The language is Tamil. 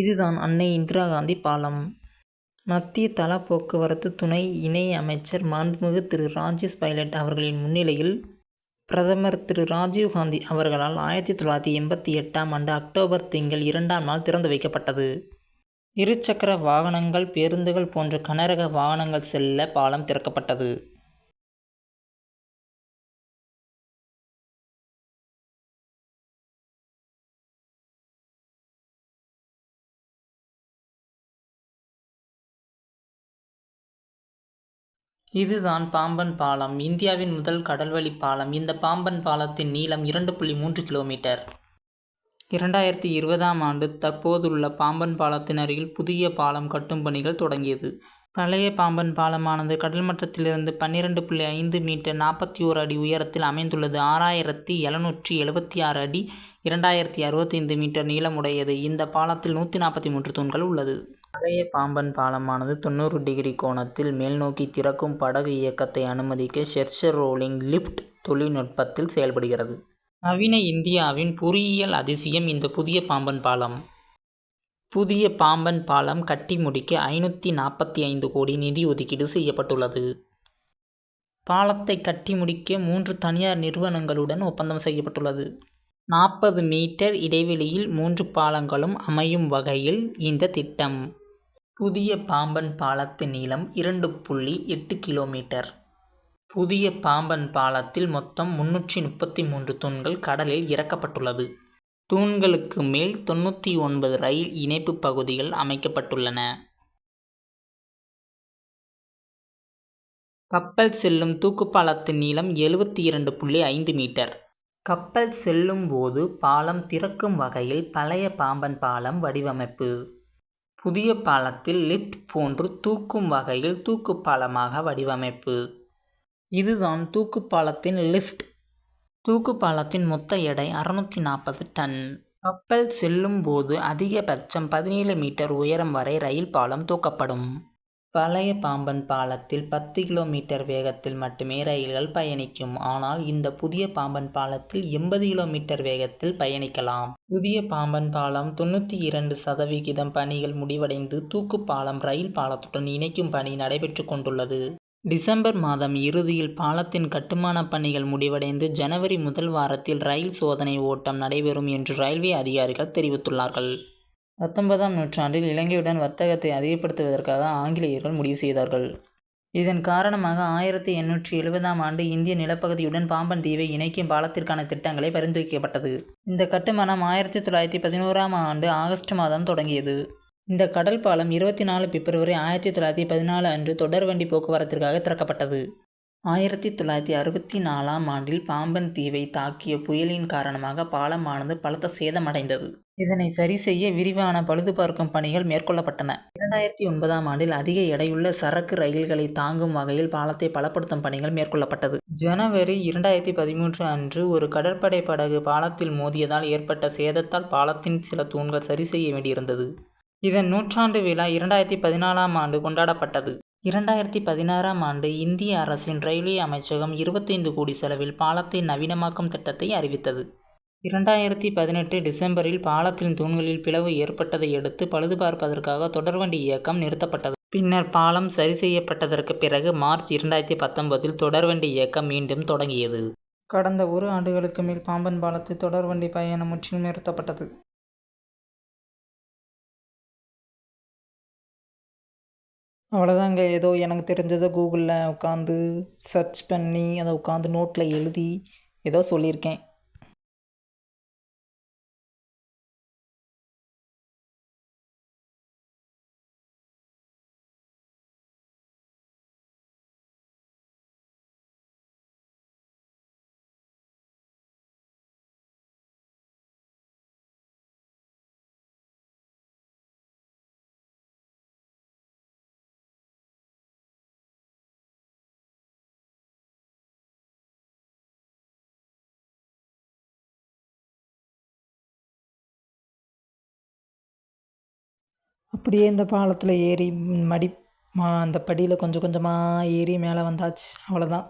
இதுதான் அன்னை இந்திரா காந்தி பாலம். மத்திய தள போக்குவரத்து துணை இணை அமைச்சர் மாண்புமிகு திரு. ராஜேஷ் பைலட் அவர்களின் முன்னிலையில் பிரதமர் திரு. ராஜீவ் காந்தி அவர்களால் ஆயிரத்தி தொள்ளாயிரத்தி எண்பத்தி எட்டாம் ஆண்டு அக்டோபர் திங்கள் இரண்டாம் நாள் திறந்து வைக்கப்பட்டது. இரு சக்கர வாகனங்கள் பேருந்துகள் போன்ற கனரக வாகனங்கள் செல்ல பாலம் திறக்கப்பட்டது. இதுதான் பாம்பன் பாலம் இந்தியாவின் முதல் கடல்வழி பாலம். இந்த பாம்பன் பாலத்தின் நீளம் இரண்டு புள்ளி மூன்று கிலோமீட்டர். இரண்டாயிரத்தி இருபதாம் ஆண்டு தற்போதுள்ள பாம்பன் பாலத்தின் அருகில் புதிய பாலம் கட்டும் பணிகள் தொடங்கியது. பழைய பாம்பன் பாலமானது கடல் மட்டத்திலிருந்து பன்னிரண்டு புள்ளி ஐந்து மீட்டர் நாற்பத்தி ஓரு அடி உயரத்தில் அமைந்துள்ளது. ஆறாயிரத்தி எழுநூற்றி எழுபத்தி ஆறு அடி இரண்டாயிரத்தி அறுபத்தைந்து மீட்டர் நீளமுடையது. இந்த பாலத்தில் நூற்றி நாற்பத்தி மூன்று தூண்கள் உள்ளது. பழைய பாம்பன் பாலமானது தொண்ணூறு டிகிரி கோணத்தில் மேல்நோக்கி திறக்கும் படகு இயக்கத்தை அனுமதிக்க ஷெர்ஷர் ரோலிங் லிப்ட் தொழில்நுட்பத்தில் செயல்படுகிறது. நவீன இந்தியாவின் பொறியியல் அதிசயம் இந்த புதிய பாம்பன் பாலம். புதிய பாம்பன் பாலம் கட்டி முடிக்க ஐந்நூற்று நாற்பத்தைந்து கோடி நிதி ஒதுக்கீடு செய்யப்பட்டுள்ளது. பாலத்தை கட்டி முடிக்க மூன்று தனியார் நிறுவனங்களுடன் ஒப்பந்தம் செய்யப்பட்டுள்ளது. நாற்பது மீட்டர் இடைவெளியில் மூன்று பாலங்களும் அமையும் வகையில் இந்த திட்டம். புதிய பாம்பன் பாலத்தின் நீளம் இரண்டு புள்ளி எட்டு கிலோமீட்டர். புதிய பாம்பன் பாலத்தில் மொத்தம் முன்னூற்றி முப்பத்தி மூன்று தூண்கள் கடலில் இறக்கப்பட்டுள்ளது. தூண்களுக்கு மேல் தொண்ணூற்றி ஒன்பது ரயில் இணைப்பு பகுதிகள் அமைக்கப்பட்டுள்ளன. கப்பல் செல்லும் தூக்குப்பாலத்தின் நீளம் எழுபத்தி இரண்டு புள்ளி ஐந்து மீட்டர். கப்பல் செல்லும் போது பாலம் திறக்கும் வகையில் பழைய பாம்பன் பாலம் வடிவமைப்பு. புதிய பாலத்தில் லிப்ட் போன்று தூக்கும் வகையில் தூக்கு பாலமாக வடிவமைப்பு. இதுதான் தூக்கு பாலத்தின் தூக்குப்பாலத்தின் தூக்கு பாலத்தின் மொத்த எடை அறுநூற்று நாற்பது டன். கப்பல் செல்லும் போது அதிகபட்சம் பதினேழு மீட்டர் உயரம் வரை ரயில் பாலம் தூக்கப்படும். பழைய பாம்பன் பாலத்தில் பத்து கிலோமீட்டர் வேகத்தில் மட்டுமே ரயில்கள் பயணிக்கும். ஆனால் இந்த புதிய பாம்பன் பாலத்தில் எண்பது கிலோமீட்டர் வேகத்தில் பயணிக்கலாம். புதிய பாம்பன் பாலம் தொண்ணூற்றி இரண்டு சதவிகிதம் பணிகள் முடிவடைந்து தூக்கு பாலம் ரயில் பாலத்துடன் இணைக்கும் பணி நடைபெற்று கொண்டுள்ளது. டிசம்பர் மாதம் இறுதியில் பாலத்தின் கட்டுமான பணிகள் முடிவடைந்து ஜனவரி முதல் வாரத்தில் ரயில் சோதனை ஓட்டம் நடைபெறும் என்று ரயில்வே அதிகாரிகள் தெரிவித்துள்ளார்கள். பத்தொன்பதாம் நூற்றாண்டில் இலங்கையுடன் வர்த்தகத்தை அதிகப்படுத்துவதற்காக ஆங்கிலேயர்கள் முடிவு செய்தார்கள். இதன் காரணமாக ஆயிரத்தி எண்ணூற்றி எழுபதாம் ஆண்டு இந்திய நிலப்பகுதியுடன் பாம்பன் தீவை இணைக்கும் பாலத்திற்கான திட்டங்களை பரிந்துரைக்கப்பட்டது. இந்த கட்டுமானம் ஆயிரத்தி தொள்ளாயிரத்தி பதினோராம் ஆண்டு ஆகஸ்ட் மாதம் தொடங்கியது. இந்த கடல் பாலம் இருபத்தி நாலு பிப்ரவரி ஆயிரத்தி தொள்ளாயிரத்தி பதினாலு அன்று தொடர்வண்டி போக்குவரத்திற்காக திறக்கப்பட்டது. ஆயிரத்தி தொள்ளாயிரத்தி அறுபத்தி நாலாம் ஆண்டில் பாம்பன் தீவை தாக்கிய புயலின் காரணமாக பாலமானது பலத்த சேதமடைந்தது. இதனை சரிசெய்ய விரிவான பழுதுபார்க்கும் பணிகள் மேற்கொள்ளப்பட்டன. இரண்டாயிரத்தி ஒன்பதாம் ஆண்டில் அதிக எடையுள்ள சரக்கு ரயில்களை தாங்கும் வகையில் பாலத்தை பலப்படுத்தும் பணிகள் மேற்கொள்ளப்பட்டது. ஜனவரி இரண்டாயிரத்தி பதிமூன்று அன்று ஒரு கடற்படை படகு பாலத்தில் மோதியதால் ஏற்பட்ட சேதத்தால் பாலத்தின் சில தூண்கள் சரி செய்ய வேண்டியிருந்தது. இதன் நூற்றாண்டு விழா இரண்டாயிரத்து பதினாலாம் ஆண்டு கொண்டாடப்பட்டது. இரண்டாயிரத்தி பதினாறாம் ஆண்டு இந்திய அரசின் ரயில்வே அமைச்சகம் இருபத்தைந்து கோடி செலவில் பாலத்தை நவீனமாக்கும் திட்டத்தை அறிவித்தது. இரண்டாயிரத்தி பதினெட்டு டிசம்பரில் பாலத்தின் தூண்களில் பிளவு ஏற்பட்டதை ஏற்பட்டதையடுத்து பழுதுபார்ப்பதற்காக தொடர்வண்டி இயக்கம் நிறுத்தப்பட்டது. பின்னர் பாலம் சரி செய்யப்பட்டதற்கு பிறகு மார்ச் இரண்டாயிரத்தி பத்தொன்பதில் தொடர்வண்டி இயக்கம் மீண்டும் தொடங்கியது. கடந்த ஒரு ஆண்டுகளுக்கு மேல் பாம்பன் பாலத்தில் தொடர்வண்டி பயணம் முற்றிலும் நிறுத்தப்பட்டது. அவ்வளோதாங்க ஏதோ எனக்கு தெரிஞ்சதை கூகுளில் உட்காந்து சர்ச் பண்ணி அதை உட்காந்து நோட்டில் எழுதி ஏதோ சொல்லியிருக்கேன். அப்படியே இந்த பாலத்தில் ஏறி மடி மா அந்த படியில் கொஞ்சம் கொஞ்சமாக ஏறி மேலே வந்தாச்சு அவ்வளோதான்.